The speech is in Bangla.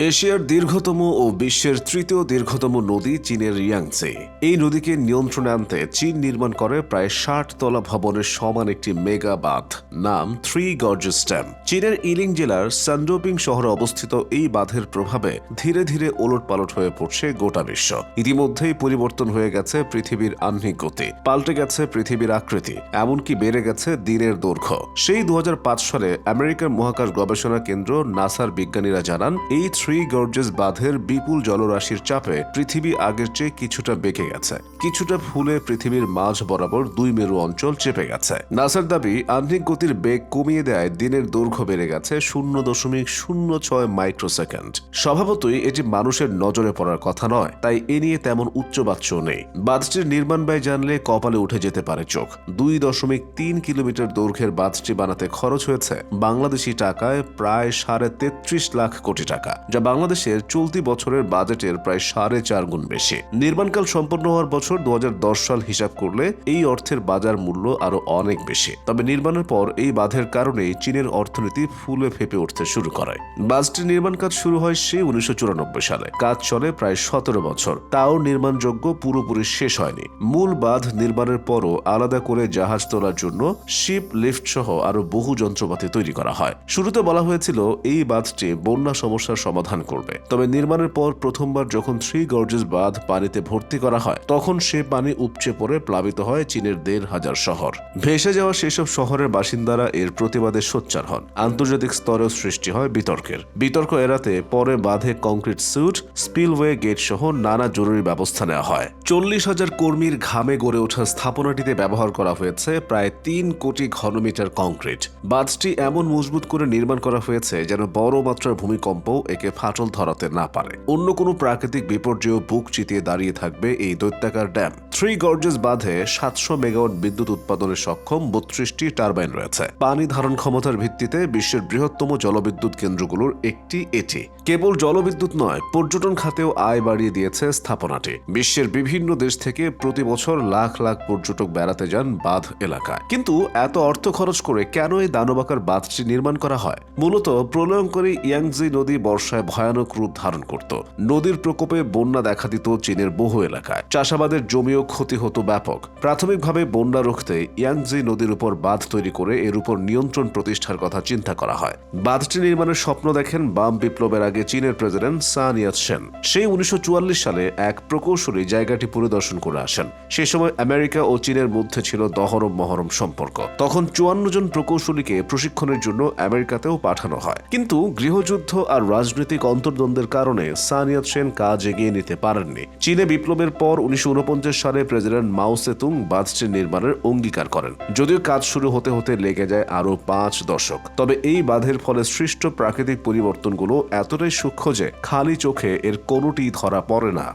এশিয়ার দীর্ঘতম ও বিশ্বের তৃতীয় দীর্ঘতম নদী চীনের রিয়াংসে এই নদীকে নিয়ন্ত্রণে আনতে চীন নির্মাণ করে প্রায় ষাট তলা ভবনের সমান একটি মেগা বাঁধ নাম থ্রি গর্জেস ড্যাম চীনের ইলিং জেলার সান্ডোপিং শহরে অবস্থিত এই বাঁধের প্রভাবে ধীরে ধীরে ওলটপালট হয়ে পড়ছে গোটা বিশ্ব। ইতিমধ্যেই পরিবর্তন হয়ে গেছে পৃথিবীর আহ্নিক গতি, পাল্টে গেছে পৃথিবীর আকৃতি, এমনকি বেড়ে গেছে দিনের দৈর্ঘ্য। সেই দু হাজার পাঁচ সালে আমেরিকার মহাকাশ গবেষণা কেন্দ্র নাসার বিজ্ঞানীরা জানান, এই থ্রি গর্জেস বাঁধের বিপুল জলরাশির চাপে পৃথিবী আগের চেয়ে কিছুটা বেঁকে গেছে। কিছুটা ফুলে পৃথিবীর মাঝ বরাবর দুই মেরু অঞ্চল চেপে গেছে। নাসার দাবি আহ্নিক গতির বেগ কমিয়ে দেয় দিনের দৈর্ঘ্য বেড়ে গেছে শূন্য দশমিক শূন্য ছয় মাইক্রোসেকেন্ড। স্বভাবতই এটি মানুষের নজরে পড়ার কথা নয়, তাই এ নিয়ে তেমন উচ্চবাচ্য নেই। বাঁধটির নির্মাণ ব্যয় জানলে কপালে উঠে যেতে পারে চোখ। দুই দশমিক তিন কিলোমিটার দৈর্ঘ্যের বাঁধটি বানাতে খরচ হয়েছে বাংলাদেশি টাকায় প্রায় সাড়ে তেত্রিশ লাখ কোটি টাকা। যা বাংলাদেশের চলতি বছরের বাজেটের প্রায় সাড়ে চার গুণ বেশি। নির্মাণকাল সম্পন্ন হওয়ার বছর দু হাজার দশ সাল হিসাব করলে এই অর্থের বাজার মূল্য আরও অনেক বেশি। তবে নির্মাণের পর এই বাঁধের কারণেই চীনের অর্থনীতি ফুলে ফেপে উঠতে শুরু করে। বাসটির নির্মাণ কাজ শুরু হয় সেই উনিশশো সালে। কাজ চলে প্রায় সতেরো বছর। তাও নির্মাণযোগ্য পুরোপুরি শেষ হয়নি। মূল বাঁধ নির্মাণের পরও আলাদা করে জাহাজ তোলার জন্য শিপ লিফট সহ আরও বহু যন্ত্রপাতি তৈরি করা হয়। শুরুতে বলা হয়েছিল এই বাঁধটি বন্যা সমস্যার সমাধান করবে। তবে নির্মাণের পর প্রথমবার যখন থ্রি গর্জেস বাঁধ পানিতে ভর্তি করা হয়, তখন সে পানি উপচে পড়ে প্লাবিত হয় চীনের দেড় হাজার শহর। ভেসে যাওয়া সেসব শহরের বাসিন্দারা এর প্রতিবাদে সোচ্চার হন। আন্তর্জাতিক স্তরেও সৃষ্টি হয় বিতর্কের। বিতর্ক এড়াতে পরে বাঁধে কংক্রিট স্যুট, স্পিলওয়ে গেট সহ নানা জরুরি ব্যবস্থা নেওয়া হয়। চল্লিশ হাজার কর্মীর ঘামে গড়ে ওঠা স্থাপনাটিতে ব্যবহার করা হয়েছে প্রায় তিন কোটি ঘনমিটার কংক্রিট। বাঁধটি এমন মজবুত করে নির্মাণ করা হয়েছে যেন বড় মাত্রার ভূমিকম্পও একে ফাটল ধরাতে না পারে। অন্য কোনো প্রাকৃতিক বিপর্যয় বুক চিতিয়ে দাঁড়িয়ে থাকবে এই দৈত্যাকার ড্যাম। থ্রি গর্জেস বাঁধে সাতশো মেগাওয়াট বিদ্যুৎ উৎপাদনে সক্ষম বত্রিশটি টারবাইন রয়েছে। পানি ধারণ ক্ষমতার ভিত্তিতে বিশ্বের বৃহত্তম জলবিদ্যুৎ কেন্দ্রগুলোর একটি এটি। কেবল জলবিদ্যুৎ নয়, পর্যটন খাতেও আয় বাড়িয়ে দিয়েছে স্থাপনাটি। বিশ্বের বিভিন্ন দেশ থেকে প্রতি বছর লাখ লাখ পর্যটক বেড়াতে যান বাঁধ এলাকায়। কিন্তু এত অর্থ খরচ করে কেন এই দানবাকার বাঁধটি নির্মাণ করা হয়? মূলত প্রলয়ঙ্করী ইয়াংজি নদী বর্ষায় ভয়ানক রূপ ধারণ করত। নদীর প্রকোপে বন্যা দেখা দিত চীনের বহু এলাকায়। চাষাবাদের জমিও ক্ষতি হতো ব্যাপক। প্রাথমিকভাবে বন্যা রুখতে ইয়াংজি নদীর উপর বাঁধ তৈরি করে এর উপর নিয়ন্ত্রণ প্রতিষ্ঠার কথা চিন্তা করা হয়। বাঁধটি নির্মাণের স্বপ্ন দেখেন বাম বিপ্লবের আগে চীনের প্রেসিডেন্ট সান ইয়াত সেন সেই উনিশশো চুয়াল্লিশ সালে এক প্রকৌশলী জায়গাটি পরিদর্শন করে আসেন। সে সময় আমেরিকা ও চীনের মধ্যে ছিল দহরম মহরম সম্পর্ক। তখন চুয়ান্ন জন প্রকৌশলীকে প্রশিক্ষণের জন্য আমেরিকাতেও পাঠানো হয়। কিন্তু গৃহযুদ্ধ আর রাজনৈতিক অন্তর্দ্বন্দ্বের কারণে সানিয়াত সেন কাজ এগিয়ে নিতে পারেননি। চীনে বিপ্লবের পর উনিশশো উনপঞ্চাশ সালে প্রেসিডেন্ট মাও সেতুং বাঁধটি নির্মাণের অঙ্গীকার করেন। যদিও কাজ শুরু হতে হতে লেগে যায় আরও পাঁচ দশক। তবে এই বাঁধের ফলে সৃষ্ট প্রাকৃতিক পরিবর্তনগুলো এতটাই সূক্ষ্ম যে খালি চোখে এর কোনোটি ধরা পড়ে না।